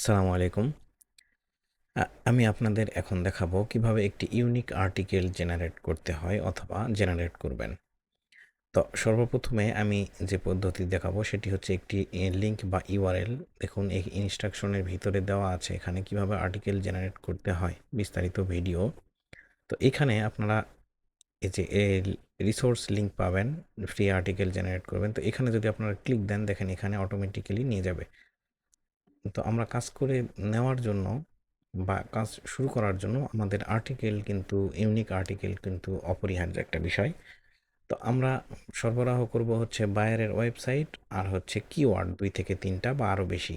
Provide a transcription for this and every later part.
আসসালামু আলাইকুম আমি আপনাদের এখন দেখাবো কীভাবে একটি ইউনিক আর্টিকেল জেনারেট করতে হয় অথবা জেনারেট করবেন। তো সর্বপ্রথমে আমি যে পদ্ধতি দেখাবো সেটি হচ্ছে একটি লিঙ্ক বা ইউআরএল দেখুন, এই ইনস্ট্রাকশনের ভিতরে দেওয়া আছে এখানে কীভাবে আর্টিকেল জেনারেট করতে হয়, বিস্তারিত ভিডিও। তো এখানে আপনারা এই যে রিসোর্স লিঙ্ক পাবেন ফ্রি আর্টিকেল জেনারেট করবেন। তো এখানে যদি আপনারা ক্লিক দেন, দেখেন এখানে অটোমেটিক্যালি নিয়ে যাবে। তো আমরা কাজ করে নেওয়ার জন্য বা কাজ শুরু করার জন্য আমাদের আর্টিকেল কিন্তু ইউনিক আর্টিকেল কিন্তু অপরিহার্য একটা বিষয়। তো আমরা সরবরাহ করব হচ্ছে বায়ারের ওয়েবসাইট আর হচ্ছে কিওয়ার্ড দুই থেকে তিনটা বা আরও বেশি।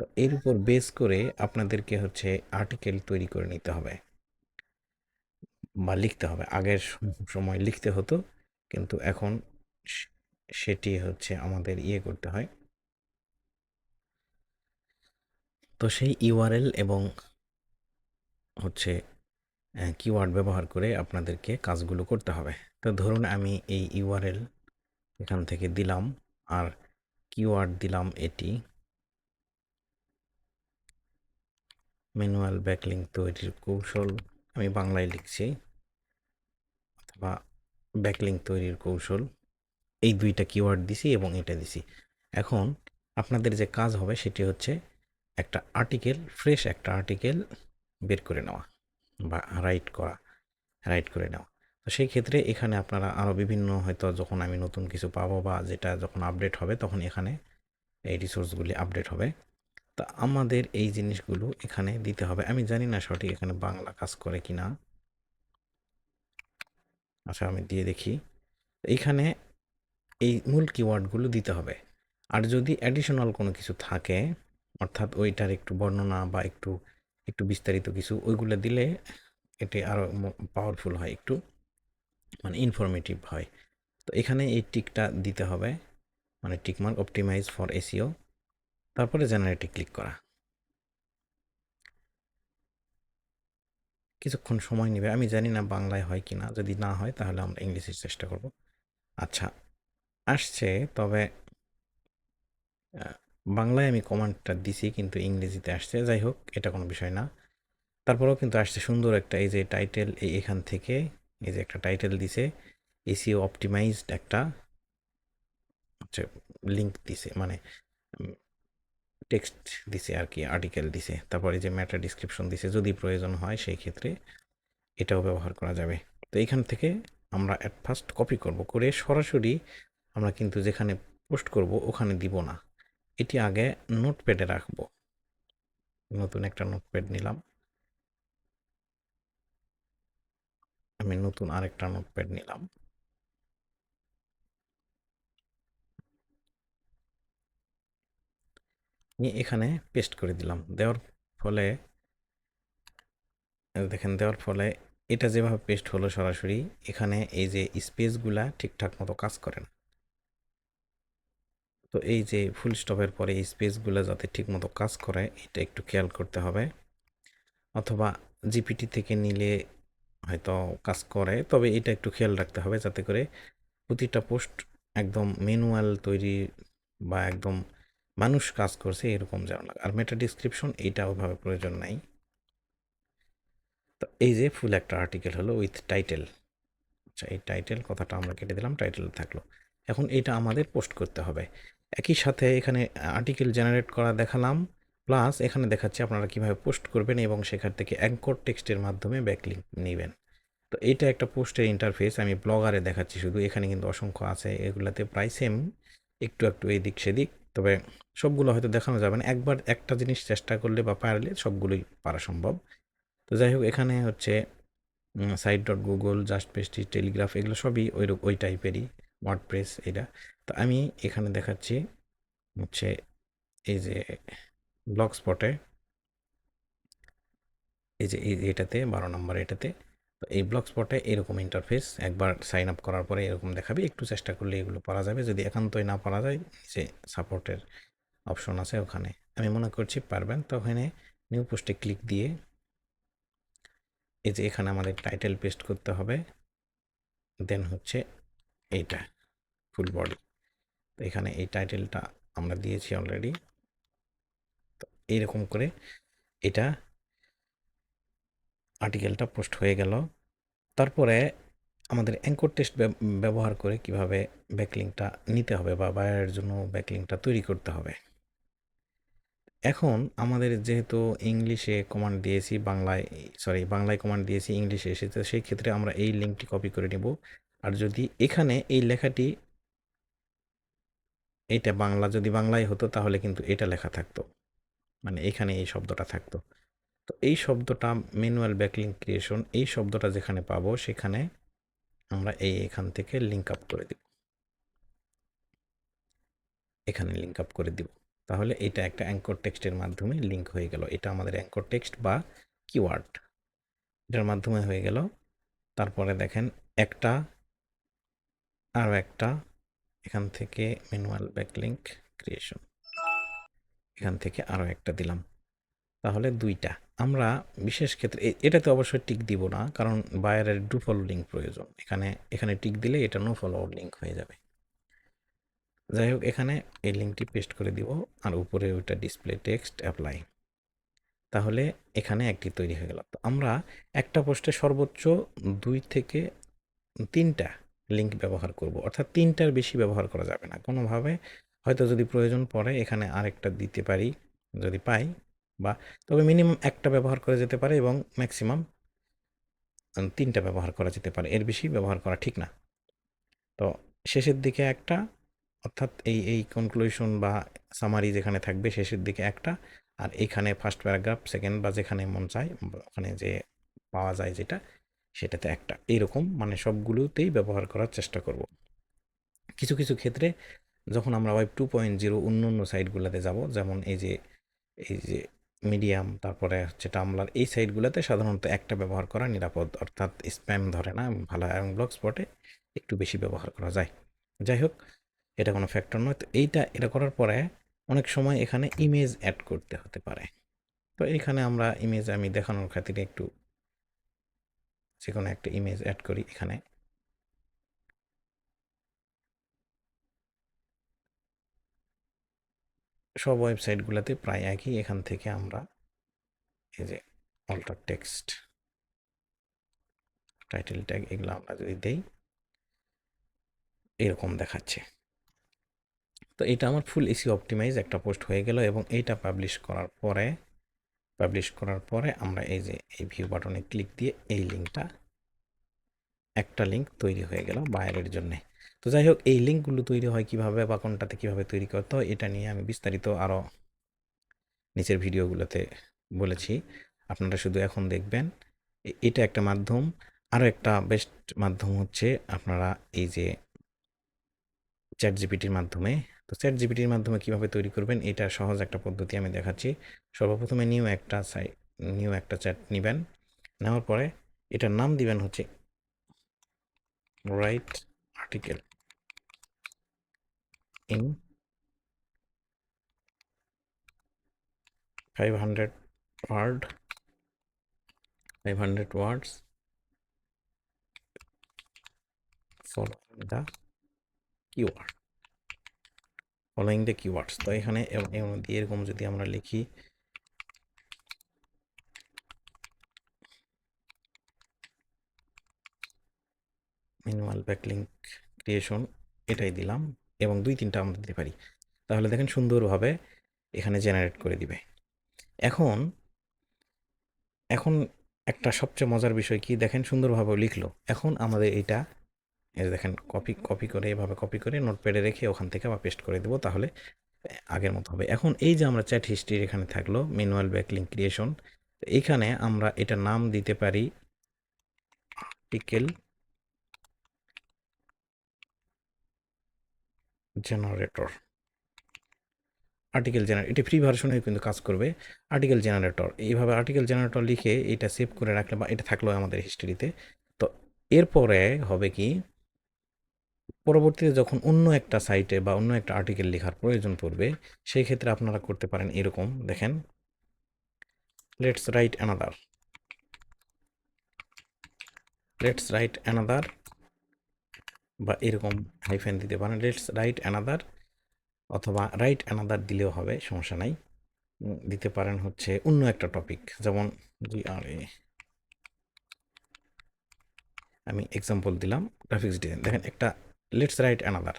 তো এর উপর বেস করে আপনাদেরকে হচ্ছে আর্টিকেল তৈরি করে নিতে হবে। বা লিখতে হবে। আগের সময় লিখতে হতো, কিন্তু এখন সেটি হচ্ছে আমাদের ইয়ে করতে হয়। তো সেই ইউআরএল এবং হচ্ছে কিওয়ার্ড ব্যবহার করে আপনাদেরকে কাজগুলো করতে হবে। তো ধরুন আমি এই ইউআরএল এখান থেকে দিলাম আর কিওয়ার্ড দিলাম এটি। ম্যানুয়াল ব্যাকলিঙ্ক তৈরির কৌশল আমি বাংলায় লিখছি। অথবা ব্যাকলিং তৈরির কৌশল। এই ২ টা কিওয়ার্ড দিছি এবং এটা দিছি। এখন আপনাদের যে কাজ হবে সেটি হচ্ছে একটা আর্টিকেল ফ্রেশ একটা আর্টিকেল বের করে নেওয়া বা রাইট করা, রাইট করে নেওয়া। তো সেই ক্ষেত্রে এখানে আপনারা আরও বিভিন্ন হয়তো যখন আমি নতুন কিছু পাবো বা যেটা যখন আপডেট হবে তখন এখানে এই রিসোর্সগুলি আপডেট হবে। তো আমাদের এই জিনিসগুলো এখানে দিতে হবে। আমি জানি না সঠিক এখানে বাংলা কাজ করে কি না আচ্ছা আমি দিয়ে দেখি। এইখানে এই মূল কিওয়ার্ডগুলো দিতে হবে। আর যদি অ্যাডিশনাল কোনো কিছু থাকে অর্থাৎ ওইটার একটু বর্ণনা বা একটু, একটু বিস্তারিত কিছু ওইগুলো দিলে এটি আরও পাওয়ারফুল হয় একটু। মানে ইনফরমেটিভ হয়। তো এখানে এই টিকটা দিতে হবে। মানে tick mark optimize for SEO তারপরে জেনারেটে ক্লিক করা। কিছুক্ষণ সময় নিবে। আমি জানি না বাংলায় হয় কিনা? যদি না হয় তাহলে আমরা ইংলিশে চেষ্টা করব। আচ্ছা, আসছে তবে বাংলায় আমি কমান্ডটা দিছি, কিন্তু ইংরেজিতে আসছে। যাই হোক, এটা কোনো বিষয় না। তারপরেও কিন্তু আসছে সুন্দর একটা, এই যে টাইটেল এই এখান থেকে, এই যে একটা টাইটেল দিছে। এসইও অপটিমাইজড একটা, হচ্ছে লিঙ্ক দিছে মানে টেক্সট দিছে আর কি আর্টিকেল দিছে। তারপরে যে ম্যাটার ডিসক্রিপশন দিছে, যদি প্রয়োজন হয় সেই ক্ষেত্রে এটাও ব্যবহার করা যাবে। তো এইখান থেকে আমরা এট ফার্স্ট কপি করব। করে সরাসরি আমরা কিন্তু যেখানে পোস্ট করব, ওখানে দিব না। এটি আগে নোটপ্যাডে রাখব। নতুন একটা নোটপ্যাড নিলাম। আমি নতুন আরেকটা নোটপ্যাড নিলাম। নিয়ে এখানে পেস্ট করে দিলাম। দেওয়ার ফলে, দেখেন, দেওয়ার ফলে এটা যেভাবে পেস্ট হলো সরাসরি, এখানে এই যে স্পেসগুলা ঠিকঠাক মতো কাজ করে না। তো এই যে ফুল স্টপের পরে এই স্পেসগুলো যাতে ঠিকমতো কাজ করে, এটা একটু খেয়াল করতে হবে। অথবা জিপিটি থেকে নিলে হয়তো কাজ করে। তবে এটা একটু খেয়াল রাখতে হবে যাতে করে প্রতিটা পোস্ট একদম ম্যানুয়াল তৈরি বা একদম মানুষ কাজ করছে এরকম যেন লাগে। আর মেটা ডিসক্রিপশন এইটা ওভাবে প্রয়োজন নাই। তো এই যে ফুল একটা আর্টিকেল হলো উইথ টাইটেল। আচ্ছা এই টাইটেল কথাটা আমরা কেটে দিলাম টাইটেল থাকল। এখন এটা আমাদের পোস্ট করতে হবে। একই সাথে এখানে আর্টিকেল জেনারেট করা দেখালাম। প্লাস এখানে দেখাচ্ছে আপনারা কীভাবে পোস্ট করবেন এবং সেখান থেকে অ্যাঙ্কর টেক্সটের মাধ্যমে ব্যাকলিঙ্ক নেবেন তো এইটা একটা পোস্টের ইন্টারফেস আমি ব্লগারে দেখাচ্ছি শুধু। এখানে কিন্তু অসংখ্য আছে। এগুলাতে প্রায় সেম। একটু, একটু এদিক সেদিক। তবে সবগুলো হয়তো দেখানো যাবে না। একবার একটা জিনিস চেষ্টা করলে বা পারলে সবগুলোই পারা সম্ভব। তো যাই হোক এখানে হচ্ছে site dot Google, just paste it, Telegraph এগুলো সবই ওই ওই টাইপেরই। ওয়ার্ডপ্রেস এটা। তো আমি এখানে দেখাচ্ছি হচ্ছে এই যে ব্লক স্পটে এই যে এই এটাতে ১২ নম্বর এটাতে। তো এই ব্লক স্পটে এরকম ইন্টারফেস একবার সাইন আপ করার পরে এরকম দেখাবে। একটু চেষ্টা করলে এগুলো পারা যাবে। যদি একান্তই না পারা যায় যে সাপোর্টের অপশন আছে ওখানে। আমি মনে করছি পারবেন। তো ওখানে নিউ পোস্টে ক্লিক দিয়ে এই যে এখানে আমাদের টাইটেল পেস্ট করতে হবে। দেন হচ্ছে এইটা ফুল বডি। তো এখানে এই টাইটেলটা আমরা দিয়েছি অলরেডি। তো এইরকম করে এটা আর্টিকেলটা পোস্ট হয়ে গেল তারপরে আমাদের অ্যাঙ্কর টেস্ট ব্যবহার করে কীভাবে ব্যাকলিংটা নিতে হবে বা বায়ারের জন্য ব্যাকলিংটা তৈরি করতে হবে এখন আমাদের যেহেতু ইংলিশে কমান্ড দিয়েছি, বাংলায় সরি বাংলায় কমান্ড দিয়েছি ইংলিশে এসেছে, সেই ক্ষেত্রে আমরা এই লিঙ্কটি কপি করে নেব আর যদি এখানে এই লেখাটি এটা বাংলা, যদি বাংলায় হতো তাহলে কিন্তু এটা লেখা থাকতো। মানে এখানে এই শব্দটা থাকতো। তো এই শব্দটা ম্যানুয়াল ব্যাকলিং ক্রিয়েশন এই শব্দটা যেখানে পাবো সেখানে আমরা এই এখান থেকে লিঙ্ক আপ করে দিব। এখানে লিঙ্ক আপ করে দিব। তাহলে এটা একটা অ্যাঙ্কর টেক্সটের মাধ্যমে লিঙ্ক হয়ে গেল। এটা আমাদের অ্যাঙ্কর টেক্সট বা কিওয়ার্ড এটার মাধ্যমে হয়ে গেল। তারপরে দেখেন একটা, আরও একটা এখান থেকে ম্যানুয়াল ব্যাকলিঙ্ক ক্রিয়েশন এখান থেকে আরও একটা দিলাম। তাহলে দুইটা। আমরা বিশেষ ক্ষেত্রে এটাতে অবশ্যই টিক দিব না, কারণ বায়ারের ডু ফলো লিঙ্ক প্রয়োজন। এখানে এখানে টিক দিলে এটা নো ফলো লিঙ্ক হয়ে যাবে। যাই হোক, এখানে এই লিঙ্কটি পেস্ট করে দিব, আর উপরে ওইটা ডিসপ্লে টেক্সট অ্যাপ্লাই তাহলে এখানে একটি তৈরি হয়ে গেল। তো আমরা একটা পোস্টে সর্বোচ্চ দুই থেকে তিনটা লিঙ্ক ব্যবহার করব। অর্থাৎ তিনটার বেশি ব্যবহার করা যাবে না। কোনোভাবে হয়তো যদি প্রয়োজন পড়ে, এখানে আরেকটা দিতে পারি, যদি পাই বা তবে মিনিমাম একটা ব্যবহার করা যেতে পারে এবং ম্যাক্সিমাম তিনটা ব্যবহার করা যেতে পারে। এর বেশি ব্যবহার করা ঠিক না। তো শেষের দিকে একটা, অর্থাৎ এই এই কনক্লুশন বা সামারি যেখানে থাকবে, শেষের দিকে একটা, আর এখানে ফার্স্ট প্যারাগ্রাফ সেকেন্ড বা যেখানে মন চায়, ওখানে যে পাওয়া যায় যেটা সেটাতে একটা। এইরকম মানে সবগুলোতেই ব্যবহার করার চেষ্টা করব। কিছু কিছু ক্ষেত্রে যখন আমরা ওয়েব টু পয়েন্ট জিরো অন্য অন্য সাইটগুলোতে যাব, যেমন এই যে এই যে মিডিয়াম তারপরে হচ্ছে টামলার এই সাইটগুলোতে সাধারণত একটা ব্যবহার করা নিরাপদ, অর্থাৎ স্প্যাম ধরে না, ভালো, এবং ব্লগ স্পটে একটু বেশি ব্যবহার করা যায়। যাই হোক, এটা কোনো ফ্যাক্টর নয়। তো এইটা, এটা করার পরে অনেক সময় এখানে ইমেজ অ্যাড করতে হতে পারে। তো এখানে আমরা ইমেজ আমি দেখানোর খাতিরে একটু যে কোনো একটা ইমেজ অ্যাড করি এখানে। সব ওয়েবসাইটগুলোতে প্রায় একই, এখান থেকে আমরা এই যে অল্টার টেক্সট টাইটেল ট্যাগ এগুলো আমরা যদি দেই, এরকম দেখাচ্ছে। তো এটা আমার ফুল এসি অপটিমাইজ একটা পোস্ট হয়ে গেল এবং এইটা পাবলিশ করার পরে পাবলিশ করার পরে আমরা এই যে, এই ভিউ বাটনে ক্লিক দিয়ে এই লিঙ্কটা একটা লিঙ্ক তৈরি হয়ে গেল বায়ারের জন্যে। তো যাই হোক, এই লিঙ্কগুলো তৈরি হয় কীভাবে বা কোনটাতে কীভাবে তৈরি করতে হয় এটা নিয়ে আমি বিস্তারিত আরও নিচের ভিডিওগুলোতে বলেছি। আপনারা শুধু এখন দেখবেন। এটা একটা মাধ্যম। আরও একটা বেস্ট মাধ্যম হচ্ছে আপনারা এই যে চ্যাট জিপিটির মাধ্যমে তো চ্যাট জিপিটির মাধ্যমে কীভাবে তৈরি করবেন, এটা সহজ একটা পদ্ধতি আমি দেখাচ্ছি। সর্বপ্রথমে নিউ একটা সাই নিউ একটা চ্যাট নেবেন। নেওয়ার পরে এটার নাম দিবেন হচ্ছে write article in five hundred word five hundred words following the keyword following the keywords তো এখানে দিয়ে এরকম যদি আমরা লিখি মিনিমাল ব্যাকলিঙ্ক ক্রিয়েশন এটাই দিলাম এবং দুই তিনটা আমরা দিতে পারি। তাহলে দেখেন সুন্দরভাবে এখানে জেনারেট করে দিবে। এখন এখন একটা সবচেয়ে মজার বিষয় কি? দেখেন সুন্দরভাবে লিখলো। এখন আমাদের এটা এই দেখেন কপি কপি করে এভাবে কপি করে নোটপ্যাডে রেখে ওখান থেকে আবার পেস্ট করে দেবো, তাহলে আগের মতো হবে। এখন এই যে আমরা চ্যাট হিস্ট্রি এখানে থাকল ম্যানুয়াল ব্যাকলিং ক্রিয়েশন এইখানে আমরা এটা নাম দিতে পারি আর্টিকেল জেনারেটর আর্টিকেল জেনারেটর এটি ফ্রি ভার্সনে কিন্তু কাজ করবে আর্টিকেল জেনারেটর এইভাবে আর্টিকেল জেনারেটর লিখে এটা সেভ করে রাখলে বা এটা থাকল আমাদের হিস্ট্রিতে তো এরপরে হবে কি পরবর্তীতে যখন অন্য একটা সাইটে বা অন্য একটা আর্টিকেল লেখার প্রয়োজন পড়বে, সেই ক্ষেত্রে আপনারা করতে পারেন এরকম। দেখেন let's write another let's write another বা এরকম হাইফেন দিতে পারেন। লেটস রাইট অ্যানাদার অথবা রাইট অ্যানাদার দিলেও হবে, সমস্যা নাই। দিতে পারেন হচ্ছে অন্য একটা টপিক যেমন আমি এক্সাম্পল দিলাম গ্রাফিক্স ডিজাইন দেখেন, একটা লেটস রাইট অ্যানাদার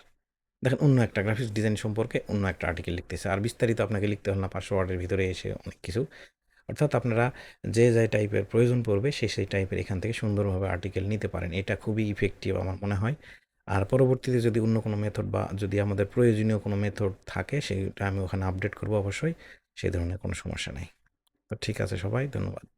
দেখেন, অন্য একটা গ্রাফিক্স ডিজাইন সম্পর্কে অন্য একটা আর্টিকেল লিখতেছে। আর বিস্তারিত আপনাকে লিখতে হল না পাঁচশো ওয়ার্ডের ভিতরে এসে অনেক কিছু। অর্থাৎ আপনারা যে যে টাইপের প্রয়োজন পড়বে সেই সেই টাইপের এখান থেকে সুন্দরভাবে আর্টিকেল নিতে পারেন। এটা খুবই ইফেক্টিভ আমার মনে হয়। আর পরবর্তীতে যদি অন্য কোনো মেথড বা যদি আমাদের প্রয়োজনীয় কোনো মেথড থাকে, সেটা আমি ওখানে আপডেট করব অবশ্যই। সেই ধরনের কোনো সমস্যা নেই। তো ঠিক আছে সবাই, ধন্যবাদ।